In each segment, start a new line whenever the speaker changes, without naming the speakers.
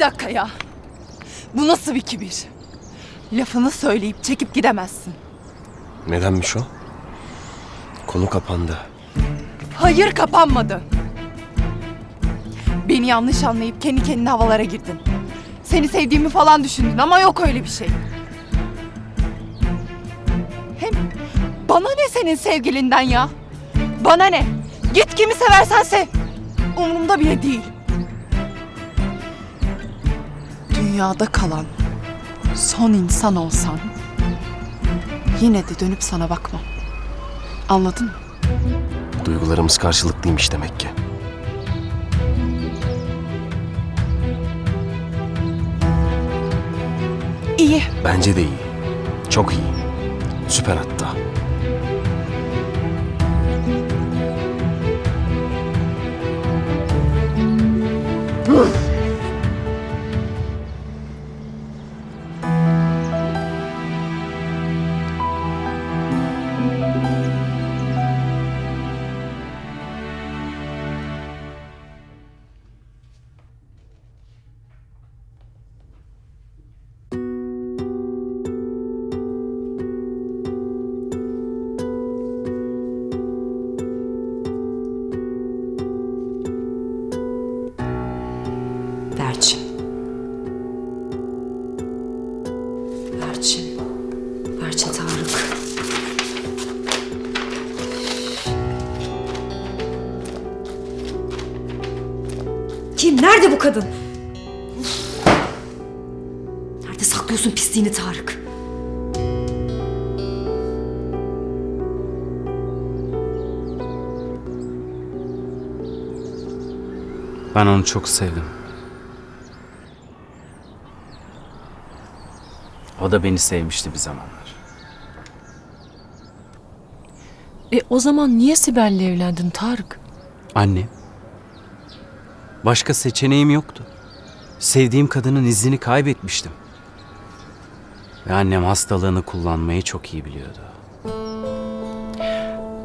dakika ya. Bu nasıl bir kibir? Lafını söyleyip çekip gidemezsin.
Nedenmiş o? Konu kapandı.
Hayır kapanmadı. Beni yanlış anlayıp kendi kendine havalara girdin. Seni sevdiğimi falan düşündün ama yok öyle bir şey. Hem bana ne senin sevgilinden ya? Bana ne? Git kimi seversen sev. Umurumda bile değil. Dünyada kalan son insan olsan yine de dönüp sana bakmam. Anladın mı?
Duygularımız karşılıklıymış demek ki.
İyi.
Bence de iyi. Çok iyi. Süper hatta.
Kim? Nerede bu kadın? Nerede saklıyorsun pisliğini Tarık?
Ben onu çok sevdim. O da beni sevmişti bir zamanlar.
E o zaman niye Sibel'le evlendin Tarık?
Anne. Başka seçeneğim yoktu. Sevdiğim kadının izini kaybetmiştim. Ve annem hastalığını kullanmayı çok iyi biliyordu.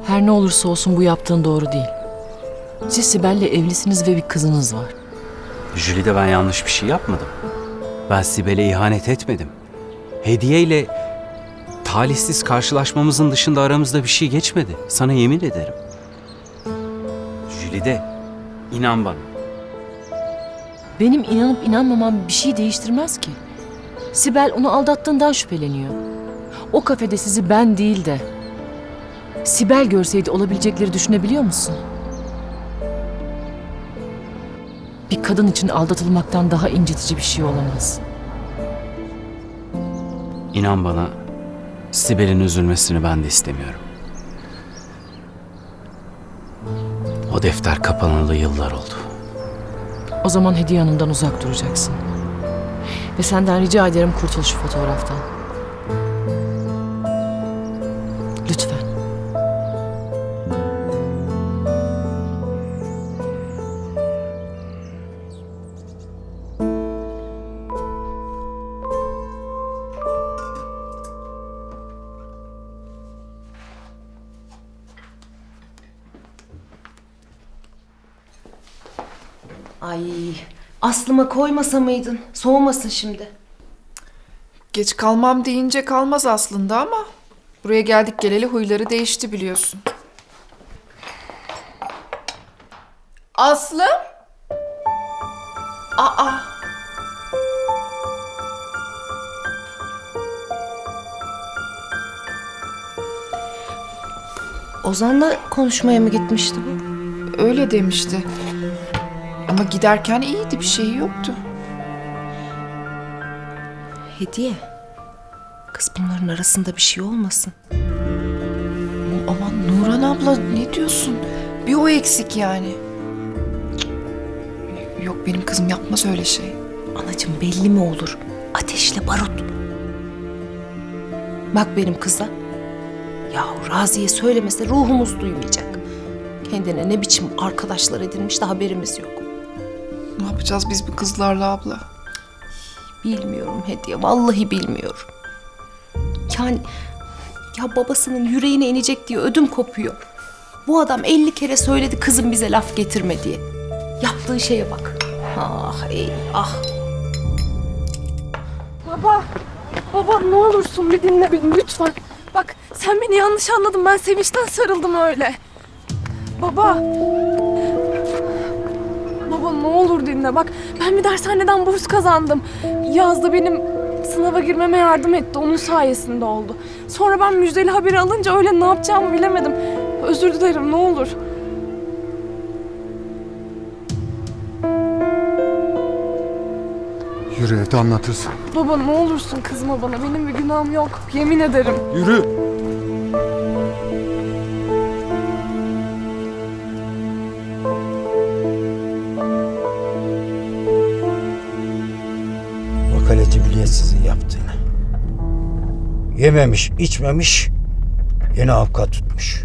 Her ne olursa olsun bu yaptığın doğru değil. Siz Sibel'le evlisiniz ve bir kızınız var.
Jülide ben yanlış bir şey yapmadım. Ben Sibel'e ihanet etmedim. Hediye ile talihsiz karşılaşmamızın dışında aramızda bir şey geçmedi. Sana yemin ederim. Jülide, inan bana.
Benim inanıp inanmamam bir şey değiştirmez ki. Sibel onu aldattığından şüpheleniyor. O kafede sizi ben değil de Sibel görseydi olabilecekleri düşünebiliyor musun? Bir kadın için aldatılmaktan daha incitici bir şey olamaz.
İnan bana, Sibel'in üzülmesini ben de istemiyorum. O defter kapanalı yıllar oldu.
O zaman Hediye Hanım'dan uzak duracaksın. Ve senden rica ederim kurtul şu fotoğraftan.
Aslıma koymasa mıydın? Soğumasın şimdi.
Geç kalmam deyince kalmaz aslında ama buraya geldik geleli huyları değişti biliyorsun. Aslı? Aa.
Ozan'la konuşmaya mı gitmişti bu?
Öyle demişti. Ama giderken iyiydi bir şeyi yoktu.
Hediye. Kız bunların arasında bir şey olmasın.
Aman Nuran abla ne diyorsun? Bir o eksik yani. Cık. Yok benim kızım yapmaz öyle şey.
Anacığım belli mi olur? Ateşle barut. Bak benim kıza. Yahu Raziye söylemese ruhumuz duymayacak. Kendine ne biçim arkadaşlar edinmiş de haberimiz yok.
Ne yapacağız biz bu kızlarla abla?
Bilmiyorum Hediye, vallahi bilmiyorum. Yani ya babasının yüreğine inecek diye ödüm kopuyor. Bu adam 50 kere söyledi kızım bize laf getirme diye. Yaptığı şeye bak. Ah ey ah.
Baba, baba ne olursun bir dinle beni lütfen. Bak sen beni yanlış anladın ben sevinçten sarıldım öyle. Baba. Ne olur dinle bak ben bir dershaneden burs kazandım. Yazda benim sınava girmeme yardım etti onun sayesinde oldu. Sonra ben müjdeli haberi alınca öyle ne yapacağımı bilemedim. Özür dilerim ne olur.
Yürü evde anlatırız.
Baba ne olursun kızma bana benim bir günahım yok yemin ederim.
Yürü.
Yememiş, içmemiş, yeni avukat tutmuş.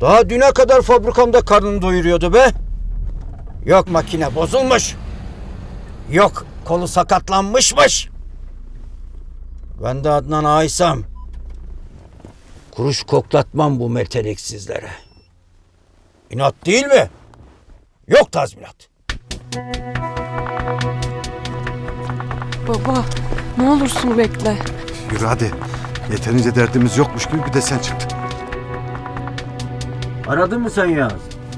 Daha düne kadar fabrikamda karnını doyuruyordu be. Yok makine bozulmuş. Yok kolu sakatlanmışmış. Ben de Adnan Aysam. Kuruş koklatmam bu meteliksizlere. İnat değil mi? Yok tazminat.
Baba ne olursun bekle.
Yürü hadi. Yeterince derdimiz yokmuş gibi bir de sen çıktın.
Aradın mı sen Yağız?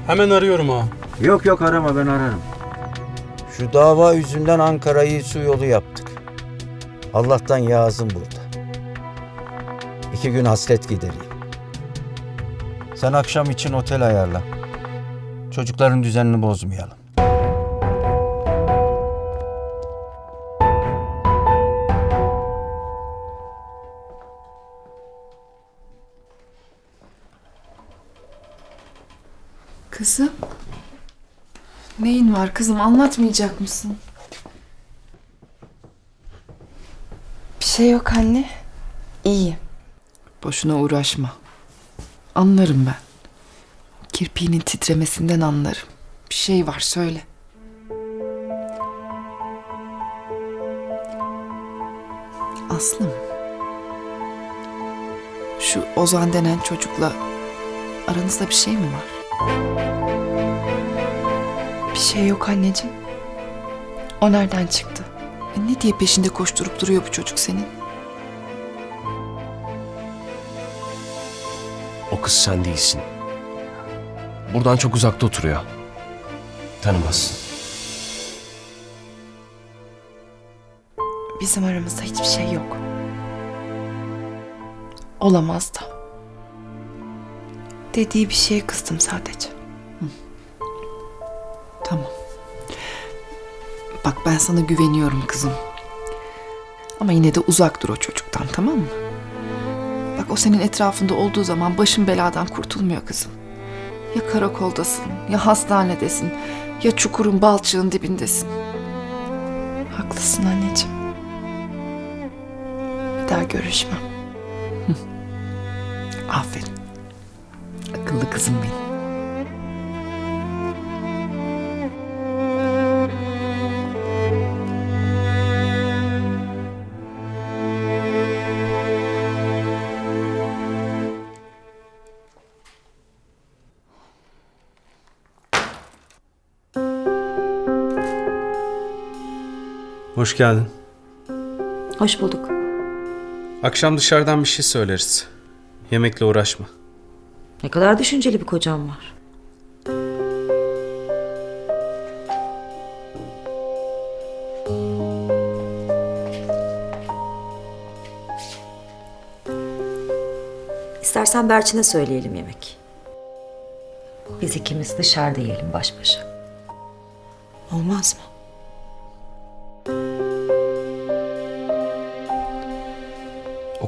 Hemen arıyorum ha.
Yok yok arama ben ararım. Şu dava yüzünden Ankara'yı su yolu yaptık. Allah'tan Yağız'ım burada. İki gün hasret gidereyim. Sen akşam için otel ayarla. Çocukların düzenini bozmayalım.
Kızım. Neyin var kızım anlatmayacak mısın?
Bir şey yok anne. İyi.
Boşuna uğraşma. Anlarım ben. Kirpiğinin titremesinden anlarım. Bir şey var söyle. Aslım. Şu Ozan denen çocukla aranızda bir şey mi var?
Bir şey yok anneciğim. O nereden çıktı?
E ne diye peşinde koşturup duruyor bu çocuk senin?
O kız sen değilsin. Buradan çok uzakta oturuyor. Tanımazsın.
Bizim aramızda hiçbir şey yok. Olamaz da. Dediği bir şeye kızdım sadece.
Bak ben sana güveniyorum kızım. Ama yine de uzak dur o çocuktan tamam mı? Bak o senin etrafında olduğu zaman başın beladan kurtulmuyor kızım. Ya karakoldasın, ya hastanedesin, ya çukurun balçığın dibindesin.
Haklısın anneciğim. Bir daha görüşmem.
Aferin. Akıllı kızım benim.
Hoş geldin.
Hoş bulduk.
Akşam dışarıdan bir şey söyleriz. Yemekle uğraşma.
Ne kadar düşünceli bir kocam var. İstersen Berçin'e söyleyelim yemek. Biz ikimiz dışarıda yiyelim baş başa. Olmaz mı?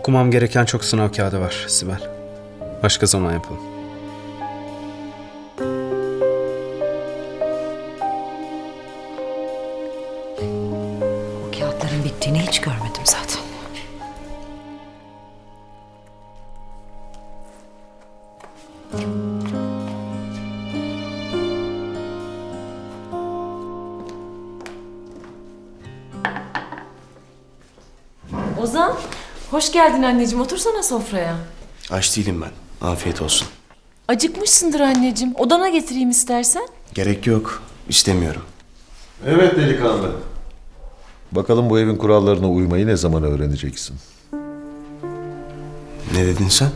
Okumam gereken çok sınav kağıdı var Sibel. Başka zaman yapalım.
O kağıtların bittiğini hiç görmedim zaten.
Hoş geldin anneciğim. Otursana sofraya.
Aç değilim ben. Afiyet olsun.
Acıkmışsındır anneciğim. Odana getireyim istersen.
Gerek yok. İstemiyorum.
Evet delikanlı.
Bakalım bu evin kurallarına uymayı ne zaman öğreneceksin?
Ne dedin sen?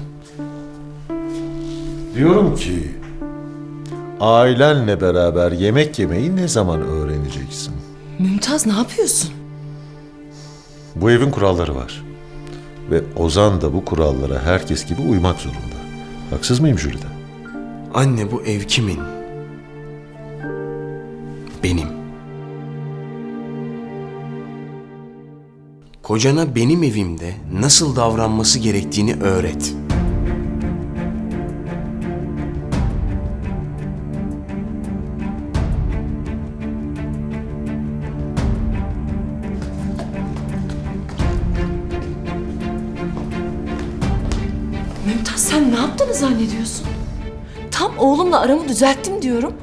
Diyorum ki ailenle beraber yemek yemeyi ne zaman öğreneceksin?
Mümtaz ne yapıyorsun?
Bu evin kuralları var. Ve Ozan da bu kurallara herkes gibi uymak zorunda. Haksız mıyım Jülide?
Anne bu ev kimin? Benim. Kocana benim evimde nasıl davranması gerektiğini öğret.
Düzelttim diyorum.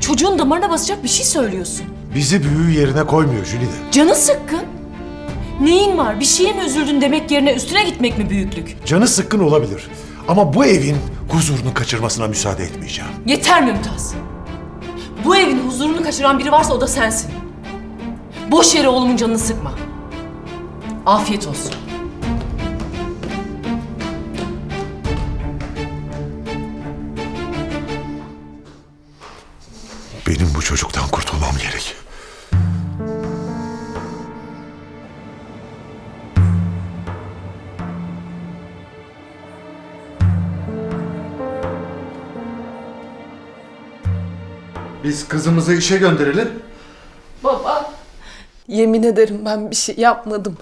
Çocuğun damarına basacak bir şey söylüyorsun.
Bizi büyüğü yerine koymuyor Jülide.
Canı sıkkın. Neyin var? Bir şeye mi üzüldün demek yerine üstüne gitmek mi büyüklük?
Canı sıkkın olabilir. Ama bu evin huzurunu kaçırmasına müsaade etmeyeceğim.
Yeter Mümtaz. Bu evin huzurunu kaçıran biri varsa o da sensin. Boş yere oğlumun canını sıkma. Afiyet olsun.
Benim bu çocuktan kurtulmam gerek. Biz kızımızı işe gönderelim.
Baba. Yemin ederim ben bir şey yapmadım.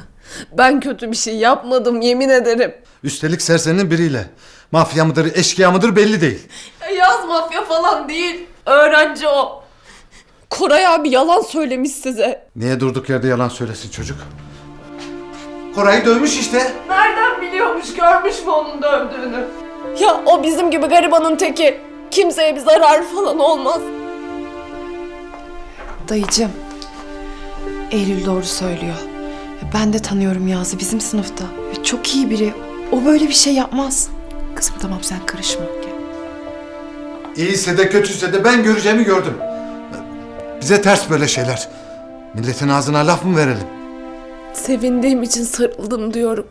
Ben kötü bir şey yapmadım yemin ederim.
Üstelik serserinin biriyle. Mafya mıdır, eşkıya mıdır belli değil.
Yaz mafya falan değil. Öğrenci o. Koray abi yalan söylemiş size.
Niye durduk yerde yalan söylesin çocuk? Koray'ı dövmüş işte.
Nereden biliyormuş, görmüş mü onun dövdüğünü? Ya o bizim gibi garibanın teki. Kimseye bir zarar falan olmaz.
Dayıcım. Eylül doğru söylüyor. Ben de tanıyorum Yaz'ı bizim sınıfta. Ve Çok iyi biri. O böyle bir şey yapmaz. Kızım tamam sen karışma. Gel.
İyiyse de kötüyse de ben göreceğimi gördüm. Bize ters böyle şeyler. Milletin ağzına laf mı verelim?
Sevindiğim için sarıldım diyorum.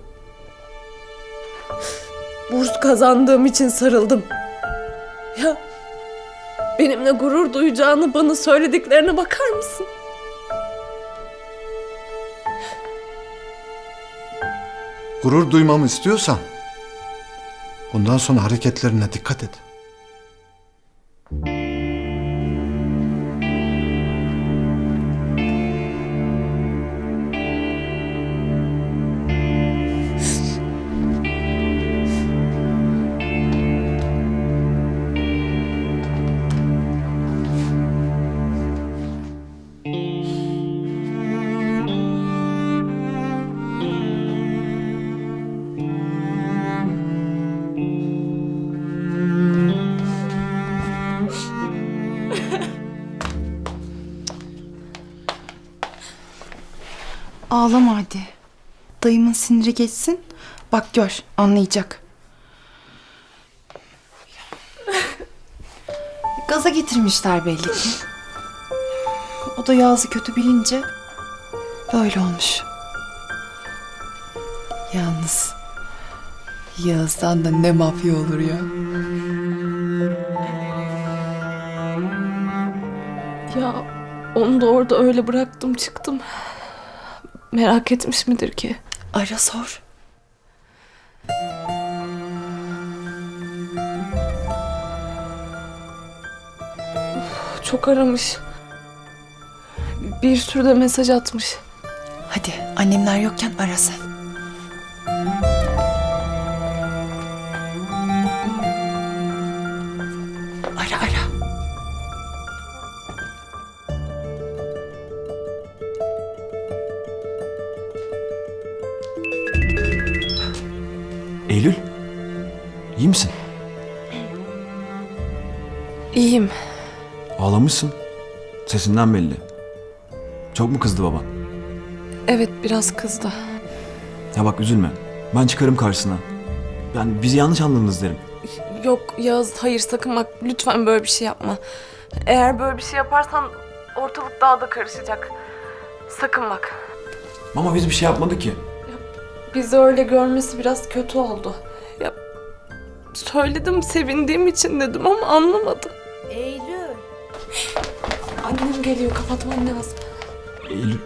Burs kazandığım için sarıldım. Ya benimle gurur duyacağını bana söylediklerine bakar mısın?
Gurur duymamı istiyorsan bundan sonra hareketlerine dikkat et.
Ağlama hadi. Dayımın siniri geçsin. Bak gör anlayacak. Gaza getirmişler belli ki. O da Yaz'ı kötü bilince böyle olmuş. Yalnız Yağız'dan da ne mafya olur ya.
Ya onu da orada öyle bıraktım çıktım. Merak etmiş midir ki?
Ara sor.
Çok aramış. Bir sürü de mesaj atmış.
Hadi annemler yokken ara
Ağlamışsın. Sesinden belli. Çok mu kızdı baban?
Evet biraz kızdı.
Ya bak üzülme. Ben çıkarım karşısına. Yani bizi yanlış anladınız derim.
Yok Yağız hayır sakın bak lütfen böyle bir şey yapma. Eğer böyle bir şey yaparsan ortalık daha da karışacak. Sakın bak.
Ama biz bir şey yapmadık ki.
Bizi öyle görmesi biraz kötü oldu. Ya söyledim sevindiğim için dedim ama anlamadı. Annem geliyor kapatmam lazım.
Eylül.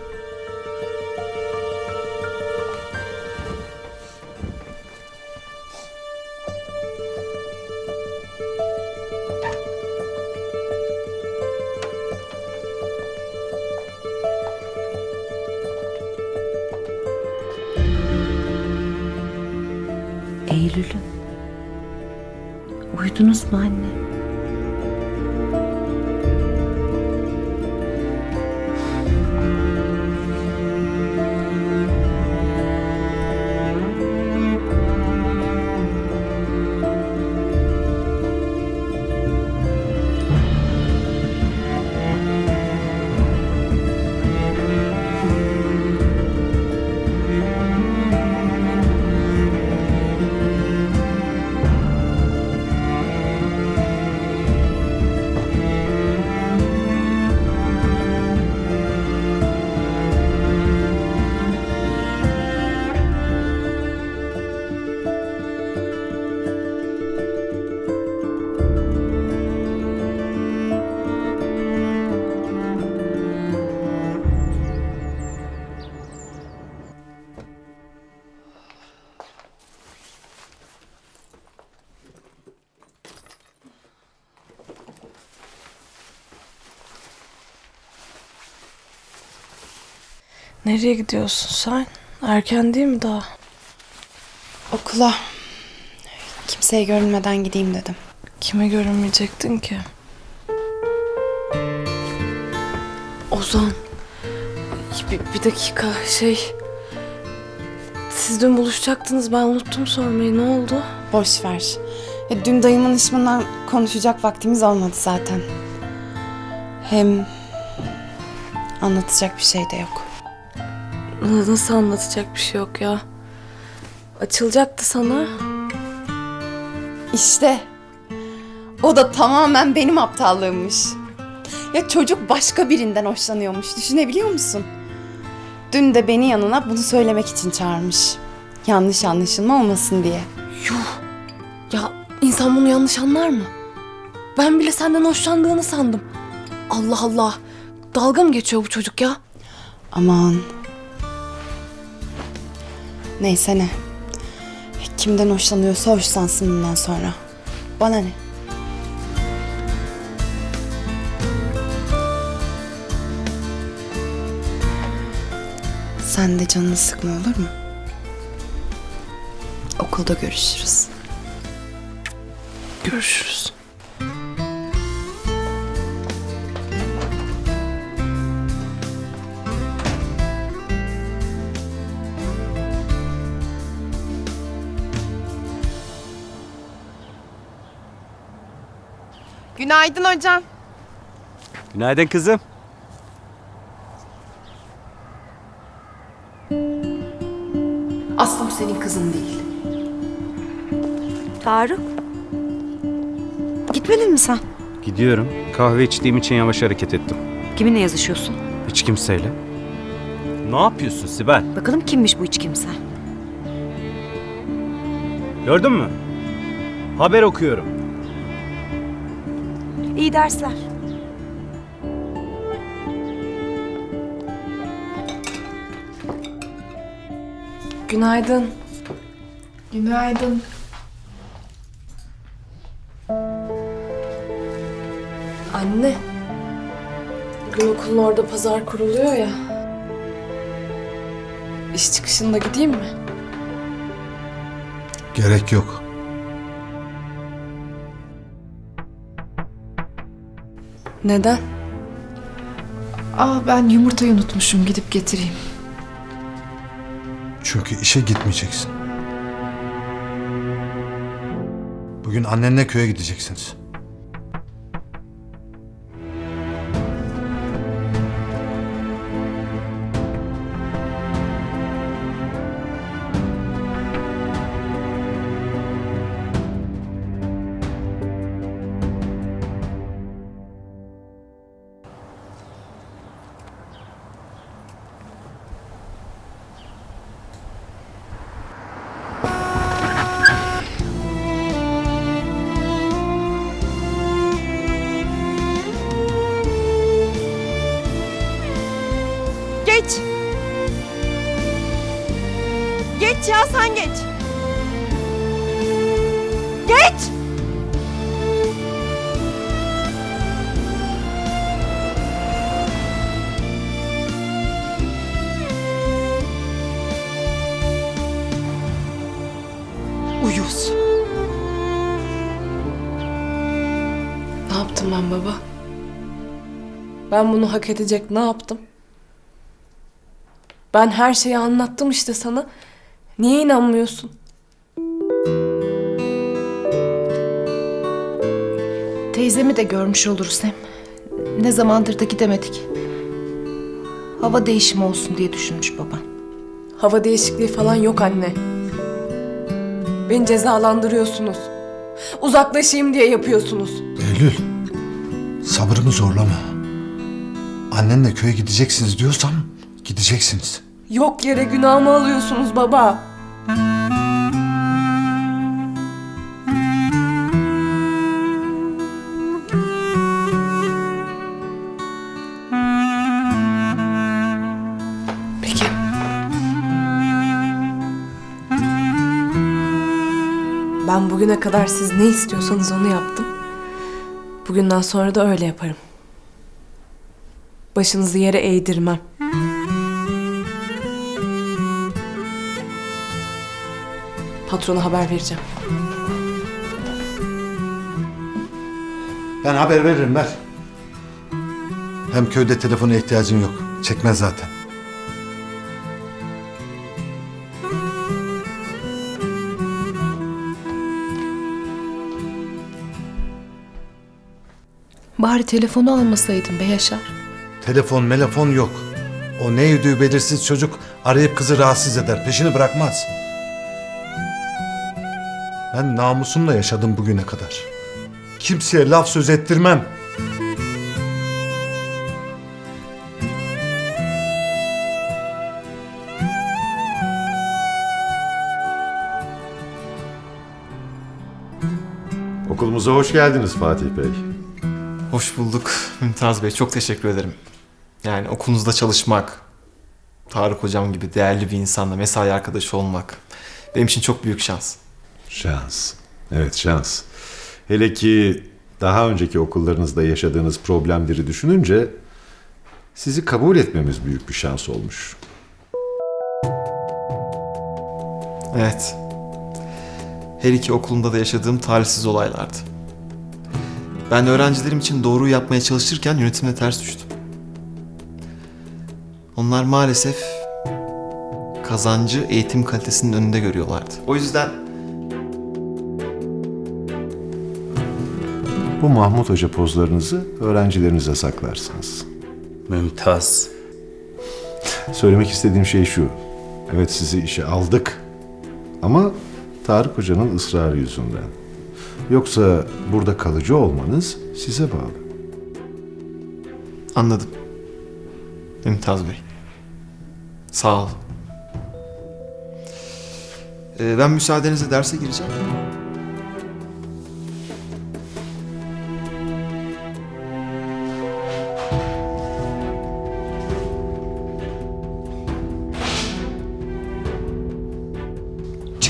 Nereye gidiyorsun sen? Erken değil mi daha?
Okula. Kimseye görünmeden gideyim dedim.
Kime görünmeyecektin ki? Ozan. Bir, bir dakika şey... Siz dün buluşacaktınız ben unuttum sormayı ne oldu?
Boş ver. Ya, dün dayımın işinden konuşacak vaktimiz olmadı zaten. Hem anlatacak bir şey de yok.
Nasıl anlatacak bir şey yok ya. Açılacaktı sana.
İşte o da tamamen benim aptallığımmış. Ya çocuk başka birinden hoşlanıyormuş. Düşünebiliyor musun? Dün de beni yanına bunu söylemek için çağırmış. Yanlış anlaşılma olmasın diye.
Ya insan bunu yanlış anlar mı? Ben bile senden hoşlandığını sandım. Allah Allah. Dalga mı geçiyor bu çocuk ya?
Aman. Neyse ne. Kimden hoşlanıyorsa hoşlansın bundan sonra. Bana ne? Sen de canını sıkma olur mu? Okulda görüşürüz.
Görüşürüz.
Günaydın hocam.
Günaydın kızım.
Aslım senin kızın değil.
Tarık. Gitmedin mi sen?
Gidiyorum. Kahve içtiğim için yavaş hareket ettim.
Kiminle yazışıyorsun?
Hiç kimseyle. Ne yapıyorsun Sibel?
Bakalım kimmiş bu hiç kimse?
Gördün mü? Haber okuyorum.
İyi dersler.
Günaydın.
Günaydın.
Anne. Bugün okulun orada pazar kuruluyor ya. İş çıkışında gideyim mi?
Gerek yok.
Neden?
Aa ben yumurtayı unutmuşum. Gidip getireyim.
Çünkü işe gitmeyeceksin. Bugün annenle köye gideceksiniz.
Sen geç. Geç.
Uyuz.
Ne yaptım ben baba? Ben bunu hak edecek ne yaptım? Ben her şeyi anlattım işte sana. Niye inanmıyorsun?
Teyzemi de görmüş oluruz hem. Ne zamandır da gidemedik. Hava değişimi olsun diye düşünmüş baban.
Hava değişikliği falan yok anne. Beni cezalandırıyorsunuz. Uzaklaşayım diye yapıyorsunuz.
Eylül, sabrımı zorlama. Annenle köye gideceksiniz diyorsam gideceksiniz.
Yok yere günahımı alıyorsunuz baba. Peki. Ben bugüne kadar siz ne istiyorsanız onu yaptım. Bugünden sonra da öyle yaparım. Başınızı yere eğdirmem. Patrona haber vereceğim.
Ben haber veririm ver. Hem köyde telefona ihtiyacın yok. Çekmez zaten.
Bari telefonu almasaydın be Yaşar.
Telefon melefon yok. O ne yediği belirsiz çocuk arayıp kızı rahatsız eder. Peşini bırakmaz. Ben namusumla yaşadım bugüne kadar. Kimseye laf söz ettirmem.
Okulumuza hoş geldiniz Fatih Bey.
Hoş bulduk Mümtaz Bey. Çok teşekkür ederim. Yani okulunuzda çalışmak, Tarık hocam gibi değerli bir insanla mesai arkadaşı olmak benim için çok büyük şans.
Şans. Evet şans. Hele ki daha önceki okullarınızda yaşadığınız problemleri düşününce sizi kabul etmemiz büyük bir şans olmuş.
Evet. Her iki okulumda da yaşadığım talihsiz olaylardı. Ben öğrencilerim için doğruyu yapmaya çalışırken yönetimle ters düştüm. Onlar maalesef kazancı eğitim kalitesinin önünde görüyorlardı. O yüzden
Bu Mahmut Hoca pozlarınızı öğrencilerinize saklarsınız.
Mümtaz.
Söylemek istediğim şey şu. Evet sizi işe aldık. Ama Tarık Hoca'nın ısrarı yüzünden. Yoksa burada kalıcı olmanız size bağlı.
anladım. Mümtaz Bey. Sağ ol. Ee, ben müsaadenizle derse gireceğim.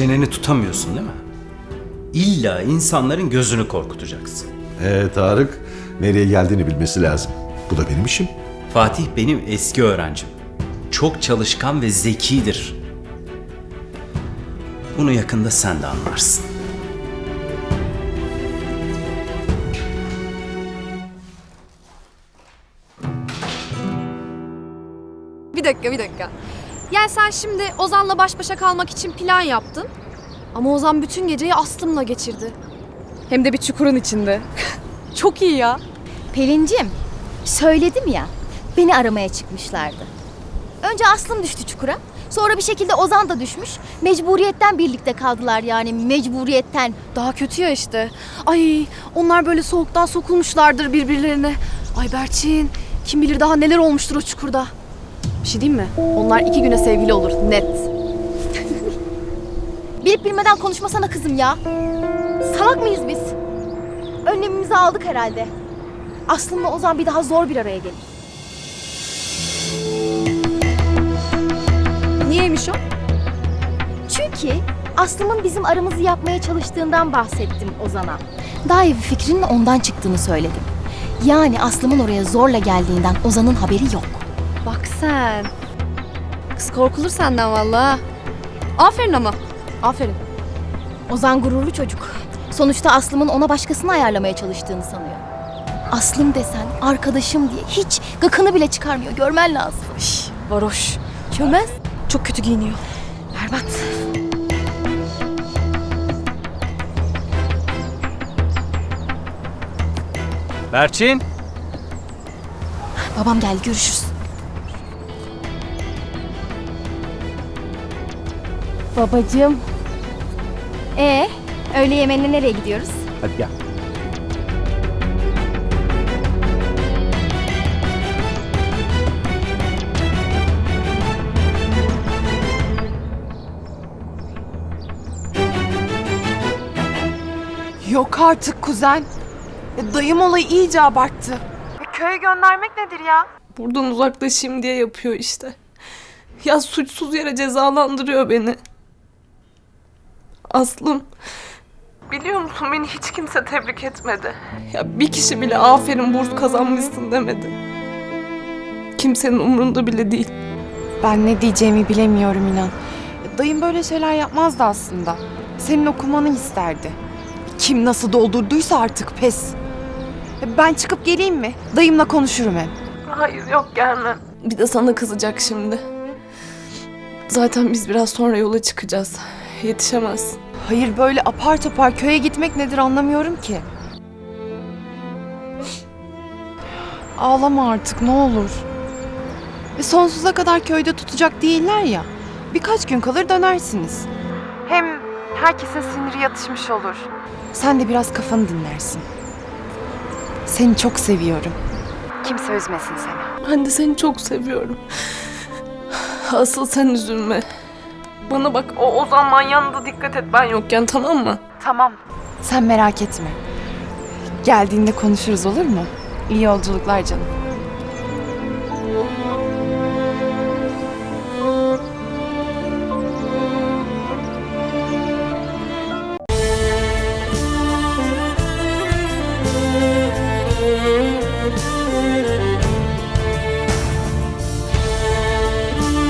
Çeneni tutamıyorsun değil mi? İlla insanların gözünü korkutacaksın.
Ee Tarık nereye geldiğini bilmesi lazım. Bu da benim işim.
Fatih benim eski öğrencim. Çok çalışkan ve zekidir. Bunu yakında sen de anlarsın.
Bir dakika bir dakika. Yani sen şimdi Ozan'la baş başa kalmak için plan yaptın. Ama Ozan bütün geceyi Aslım'la geçirdi. Hem de bir çukurun içinde. Çok iyi ya.
Pelincim, söyledim ya, beni aramaya çıkmışlardı. Önce Aslım düştü çukura, sonra bir şekilde Ozan da düşmüş. Mecburiyetten birlikte kaldılar yani, mecburiyetten.
Daha kötü ya işte. Ay onlar böyle soğuktan sokulmuşlardır birbirlerine. Ay Berçin kim bilir daha neler olmuştur o çukurda. Bir şey diyeyim mi? Onlar iki güne sevgili olur net.
Bilip bilmeden konuşmasana kızım ya. Salak mıyız biz? Önlemimizi aldık herhalde. Aslında Ozan bir daha zor bir araya gelir.
Niyeymiş o?
Çünkü Aslım'ın bizim aramızı yapmaya çalıştığından bahsettim Ozan'a. Daha iyi bir fikrinin ondan çıktığını söyledim. Yani Aslım'ın oraya zorla geldiğinden Ozan'ın haberi yok.
Bak sen. Kız korkulur senden vallahi. Aferin ama. Aferin.
Ozan gururlu çocuk. Sonuçta Aslım'ın ona başkasını ayarlamaya çalıştığını sanıyor. Aslım desen arkadaşım diye hiç gıkını bile çıkarmıyor. Görmen lazım.
Varoş.
Çömez.
Çok kötü giyiniyor.
Berbat.
Berçin.
Babam geldi görüşürüz. Babacığım. Ee, öğle yemeğine nereye gidiyoruz?
Hadi gel.
Yok artık kuzen. Ya dayım olayı iyice abarttı. köye göndermek nedir ya?
Buradan uzaklaşayım diye yapıyor işte. Ya suçsuz yere cezalandırıyor beni. Aslım. Biliyor musun beni hiç kimse tebrik etmedi. Ya bir kişi bile aferin burs kazanmışsın demedi. Kimsenin umrunda bile değil.
Ben ne diyeceğimi bilemiyorum inan. Dayım böyle şeyler yapmazdı aslında. Senin okumanı isterdi. Kim nasıl doldurduysa artık pes. Ben çıkıp geleyim mi? Dayımla konuşurum hem.
Hayır yok gelmem. Bir de sana kızacak şimdi. Zaten biz biraz sonra yola çıkacağız. Yetişemezsin.
Hayır böyle apar topar köye gitmek nedir anlamıyorum ki. Ağlama artık ne olur. E, sonsuza kadar köyde tutacak değiller ya. Birkaç gün kalır dönersiniz. Hem herkesin siniri yatışmış olur. Sen de biraz kafanı dinlersin. Seni çok seviyorum. Kimse üzmesin seni.
Ben de seni çok seviyorum. Asıl sen üzülme. Bana bak o Ozan manyağına dikkat et ben yokken tamam mı?
Tamam. Sen merak etme. Geldiğinde konuşuruz olur mu? İyi yolculuklar canım.